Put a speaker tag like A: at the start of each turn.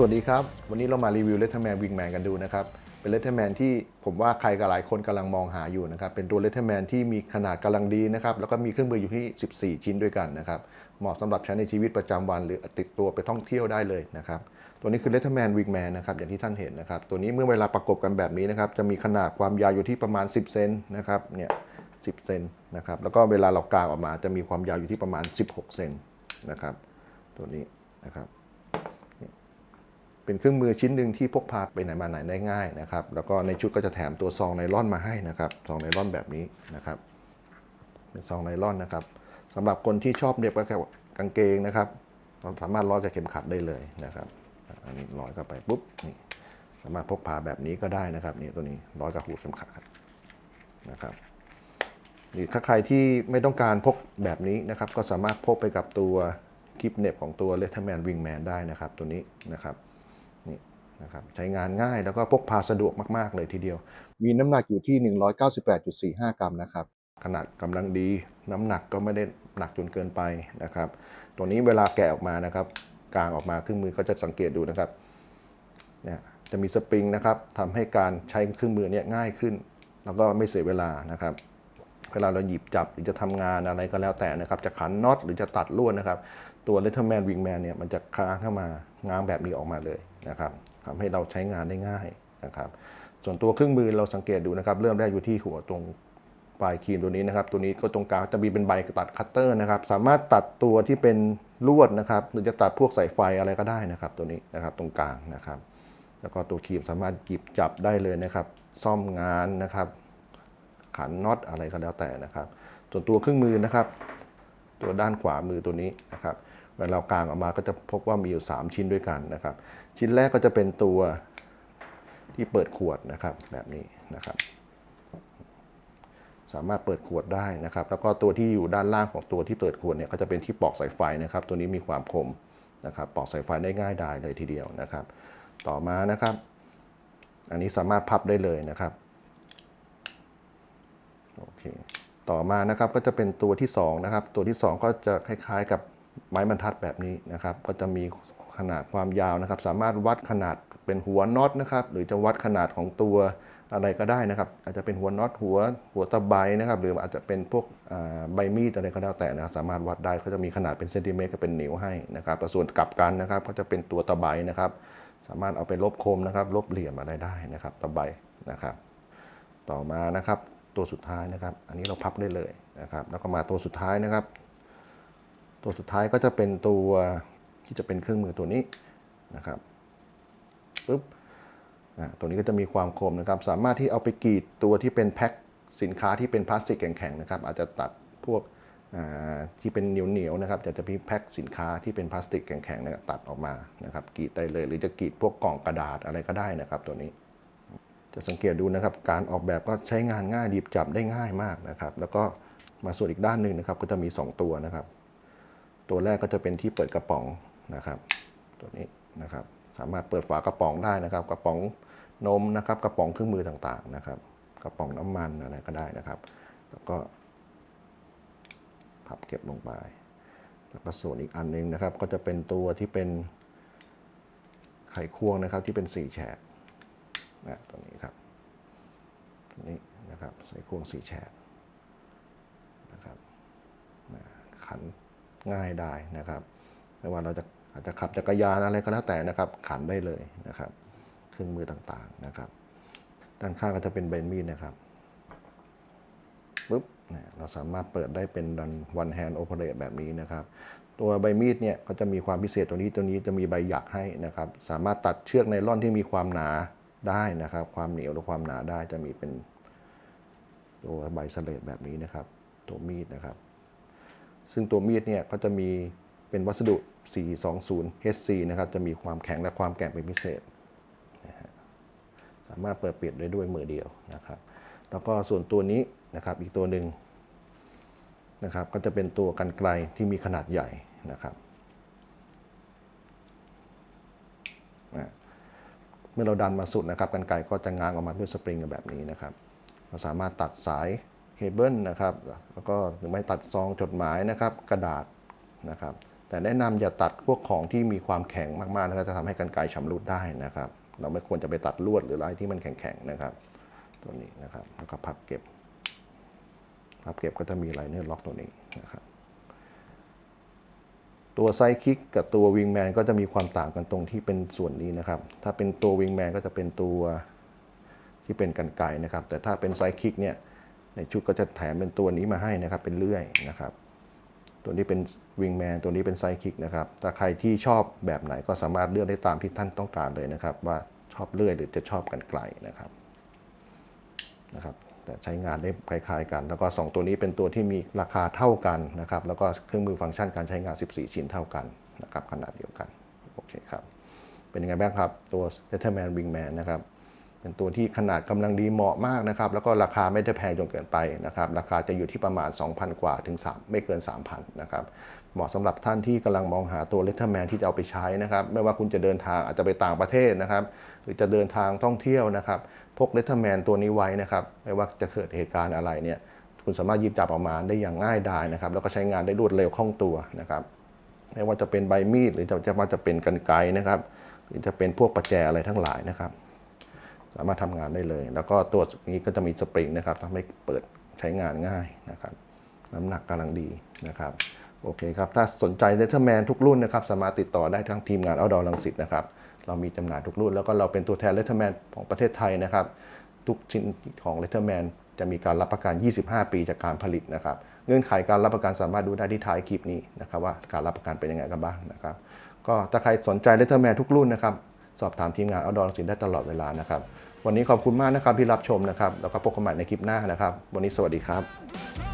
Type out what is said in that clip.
A: สวัสดีครับ วันนี้เรามารีวิวเลทเทอร์แมนวิงแมนกันดูนะครับ เป็นเลทเทอร์แมนที่ผมว่าใครกับหลายคนกำลังมองหาอยู่นะครับ เป็นตัวเลทเทอร์แมนที่มีขนาดกำลังดีนะครับ แล้วก็มีเครื่องมืออยู่ที่ 14 ชิ้นด้วยกันนะครับ เหมาะสำหรับใช้ในชีวิตประจำวันหรือติดตัวไปท่องเที่ยวได้เลยนะครับ ตัวนี้คือเลทเทอร์แมนวิงแมนนะครับ อย่างที่ท่านเห็นนะครับ ตัวนี้เมื่อเวลาประกบกันแบบนี้นะครับ จะมีขนาดความยาวอยู่ที่ประมาณ 10 เซนนะครับ เนี่ย 10 เซนนะครับ แล้วก็เวลาเรากางออกมาจะมีความยาวอยู่ที่ประมาณ 16 เซนนะครับ ตัวนี้นะครับ เป็นเครื่องมือชิ้นหนึ่งที่พกพาไปไหนมาไหนได้ง่ายนะครับ แล้วก็ในชุดก็จะแถมตัวซองไนล่อนมาให้นะครับซองไนล่อนแบบนี้นะครับ เป็นซองไนล่อนนะครับสำหรับคนที่ชอบเหน็บกับกางเกงนะครับเราสามารถร้อยกับเข็มขัดได้เลยนะครับอันนี้ร้อยเข้าไปปุ๊บนี่สามารถพกพาแบบนี้ก็ได้นะครับนี่ตัวนี้ร้อยกับหูเข็มขัดนะครับหรือถ้าใครที่ไม่ต้องการพกแบบนี้นะครับ ก็สามารถพกไปกับตัวคลิปเน็บของตัวเลทเทอร์แมนวิงแมนได้นะครับ ตัวนี้นะครับ นะครับใช้งานง่ายแล้วก็พกพาสะดวกมากๆเลยทีเดียว มีน้ำหนักอยู่ที่ 198.45 กรัมนะครับ ขนาดกำลังดีน้ำหนักก็ไม่ได้หนักจนเกินไปนะครับ ตัวนี้เวลาแกะออกมานะครับกางออกมาเครื่องมือก็จะสังเกตดูนะครับเนี่ยจะมีสปริงนะครับทำให้การใช้เครื่องมือเนี่ยง่ายขึ้น แล้วก็ไม่เสียเวลานะครับ เวลาเราหยิบจับหรือจะทำงานอะไรก็แล้วแต่นะครับ จะขันน็อตหรือจะตัดลวดนะครับ ตัว Letterman Wingman เนี่ยมันจะค้างเข้ามาง้างแบบนี้ออกมาเลยนะครับ ทำให้เราใช้งานได้ง่ายนะครับส่วนตัวเครื่องมือเราสังเกตดูนะครับ เริ่มแรกอยู่ที่หัวตรงปลายครีมตัวนี้นะครับ ตัวนี้ก็ตรงกลางจะมีเป็นใบตัดคัตเตอร์นะครับ สามารถตัดตัวที่เป็นลวดนะครับ หรือจะตัดพวกสายไฟอะไรก็ได้นะครับ ตัวนี้นะครับตรงกลางนะครับ แล้วก็ตัวครีมสามารถหยิบจับได้เลยนะครับ ซ่อมงานนะครับ ขันน็อตอะไรก็แล้วแต่นะครับ ส่วนตัวเครื่องมือนะครับ ตัวด้านขวามือตัวนี้นะครับ เวลาเรากางออกมาก็จะพบว่ามีอยู่ 3 ชิ้นด้วยกันนะครับ ชิ้นแรกก็จะเป็นตัวที่เปิดขวดนะครับแบบนี้นะครับ สามารถเปิดขวดได้นะครับ แล้วก็ตัวที่อยู่ด้านล่างของตัวที่เปิดขวดเนี่ยก็จะเป็นที่ปอกสายไฟนะครับ ตัวนี้มีความคมนะครับ ปอกสายไฟได้ง่ายดายเลยทีเดียวนะครับ ต่อมานะครับ อันนี้สามารถพับได้เลยนะครับโอเคต่อมานะครับก็จะเป็นตัวที่2นะครับ ตัวที่ 2 ก็จะคล้ายๆกับ ไม้บรรทัดแบบนี้นะครับ ก็จะมีขนาดความยาวนะครับ สามารถวัดขนาดเป็นหัวน็อตนะครับ หรือจะวัดขนาดของตัวอะไรก็ได้นะครับ อาจจะเป็นหัวน็อตหัวหัวตะไบนะครับ หรืออาจจะเป็นพวกใบมีดอะไรก็แล้วแต่นะสามารถวัดได้ก็จะมีขนาดเป็นเซนติเมตรกับเป็นนิ้วให้นะครับแต่ส่วนกลับกันนะครับก็จะเป็นตัวตะไบนะครับ สามารถเอาไปลบคมนะครับ ลบเหลี่ยมอะไรได้นะครับ ตะไบนะครับ ต่อมานะครับตัวสุดท้ายนะครับ อันนี้เราพับได้เลยนะครับ แล้วก็มาตัวสุดท้ายนะครับ ตัวสุดท้ายก็จะเป็นตัวที่จะเป็นเครื่องมือตัวนี้นะครับปึ๊บอ่าตัวนี้ก็จะมีความคมนะครับ สามารถที่เอาไปกรีดตัวที่เป็นแพ็คสินค้าที่เป็นพลาสติกแข็งๆนะครับ อาจจะตัดพวกที่เป็นเหนียวๆนะครับอยากจะมีแพ็คสินค้าที่เป็นพลาสติกแข็งๆนี่ยตัดออกมานะครับกรีดได้เลย หรือจะกรีดพวกกล่องกระดาษอะไรก็ได้นะครับ ตัวนี้ จะสังเกตดูนะครับ การออกแบบก็ใช้งานง่ายดีบจับได้ง่ายมากนะครับ แล้วก็มาส่วนอีกด้านหนึ่งนะครับ ก็จะมี 2 ตัวนะครับ ตัวแรกก็จะเป็นที่เปิดกระป๋องนะครับ ตัวนี้นะครับ สามารถเปิดฝากระป๋องได้นะครับ กระป๋องนมนะครับ กระป๋องเครื่องมือต่างๆนะครับ กระป๋องน้ำมันอะไรก็ได้นะครับ แล้วก็พับเก็บลงไป แล้วก็ส่วนอีกอันหนึงนะครับ ก็จะเป็นตัวที่เป็นไขควงนะครับที่เป็นสี่แฉกนะตรงนี้ครับตรงนี้นะครับใส่ควงสีแฉกนะครับนะขัน ง่ายได้นะครับ ไม่ว่าเราจะอาจจะขับจักรยานอะไรก็แล้วแต่นะครับขันได้เลยนะครับ เครื่องมือต่างๆนะครับ ด้านข้างก็จะเป็นใบมีดนะครับปุ๊บนะเราสามารถเปิดได้เป็นดัน one hand operate แบบนี้นะครับ ตัวใบมีดเนี่ยก็จะมีความพิเศษตัวนี้ตัวนี้จะมีใบหยักให้นะครับ สามารถตัดเชือกไนล่อนที่มีความหนาได้นะครับ ความเหนียวหรือความหนาได้จะมีเป็นตัวใบสเลดแบบนี้นะครับ ตัวมีดนะครับ ซึ่งตัวมีดเนี่ยก็จะมีเป็นวัสดุ 420 HC นะครับจะมีความแข็งและความแกร่งเป็นพิเศษนะฮะสามารถเปิดปิดได้ด้วยมือเดียวนะครับแล้วก็ส่วนตัวนี้นะครับอีกตัวหนึ่งนะครับก็จะเป็นตัวกันไกลที่มีขนาดใหญ่นะครับเมื่อเราดันมาสุดนะครับกันไกลก็จะง้างออกมาด้วยสปริงแบบนี้นะครับ เราสามารถตัดสาย เคเบิลนะครับ แล้วก็หรือไม่ตัดซองจดหมายนะครับ กระดาษนะครับ แต่แนะนำอย่าตัดพวกของที่มีความแข็งมากๆนะครับจะทำให้กันไกรชำรุดได้นะครับ เราไม่ควรจะไปตัดลวดหรืออะไรที่มันแข็งๆนะครับ ตัวนี้นะครับ แล้วก็พับเก็บ พับเก็บก็จะมีไลเนอร์ล็อกตัวนี้นะครับ ตัวไซคิกกับตัววิงแมนก็จะมีความต่างกันตรงที่เป็นส่วนนี้นะครับ ถ้าเป็นตัววิงแมนก็จะเป็นตัวที่เป็นกันไกนะครับ แต่ถ้าเป็นไซคิกเนี่ย ในชุดก็จะแถมเป็นตัวนี้มาให้นะครับ เป็นเลื่อยนะครับ ตัวนี้เป็นวิงแมนตัวนี้เป็นไซคิกนะครับถ้าใครที่ชอบแบบไหนก็สามารถเลือกได้ตามที่ท่านต้องการเลยนะครับ ว่าชอบเลื่อยหรือจะชอบกันไกลนะครับนะครับแต่ใช้งานได้คล้ายๆกัน แล้วก็ 2 ตัวนี้เป็นตัวที่มีราคาเท่ากันนะครับ แล้วก็เครื่องมือฟังก์ชันการใช้งาน 14 ชิ้นเท่ากันนะครับขนาดเดียวกัน โอเคครับ เป็นยังไงบ้างครับ ตัว Letterman Wingman นะครับ เป็นตัวที่ขนาดกำลังดีเหมาะมากนะครับ แล้วก็ราคาไม่ได้แพงจนเกินไปนะครับ ราคาจะอยู่ที่ประมาณ 2,000 กว่าถึง 3 ไม่เกิน 3,000 นะครับ เหมาะสำหรับท่านที่กำลังมองหาตัว Letterman ที่จะเอาไปใช้นะครับ ไม่ว่าคุณจะเดินทางอาจจะไปต่างประเทศนะครับ หรือจะเดินทางท่องเที่ยวนะครับ พก Letterman ตัวนี้ไว้นะครับ ไม่ว่าจะเกิดเหตุการณ์อะไรเนี่ย คุณสามารถยิบจับออกมาได้อย่างง่ายดายนะครับ แล้วก็ใช้งานได้รวดเร็วคล่องตัวนะครับ ไม่ว่าจะเป็นใบมีดหรือจะว่าจะเป็นกันไกรนะครับ หรือจะเป็นพวกประแจอะไรทั้งหลายนะครับ สามารถทำงานได้เลย แล้วก็ตัวนี้ก็จะมีสปริงนะครับทำให้เปิดใช้งานง่ายนะครับ น้ำหนักกำลังดีนะครับโอเคครับถ้าสนใจเลเทอร์แมนทุกรุ่นนะครับสามารถติดต่อได้ทั้งทีมงานเอาดอลังสิตนะครับเรามีจำหน่ายทุกรุ่น แล้วก็เราเป็นตัวแทนเลเทอร์แมนของประเทศไทยนะครับ ทุกชิ้นของเลเทอร์แมนจะมีการรับประกัน 25 ปีจากการผลิตนะครับ เงื่อนไขการรับประกันสามารถดูได้ที่ท้ายคลิปนี้นะครับว่าการรับประกันเป็นยังไงกันบ้างนะครับ ก็ถ้าใครสนใจเลเทอร์แมนทุกรุ่นนะครับ สอบถามทีมงานเอาดอลังสิตได้ตลอดเวลานะครับ วันนี้ขอบคุณมากนะครับที่รับชมนะครับ แล้วก็พบกันใหม่ในคลิปหน้านะครับ วันนี้สวัสดีครับ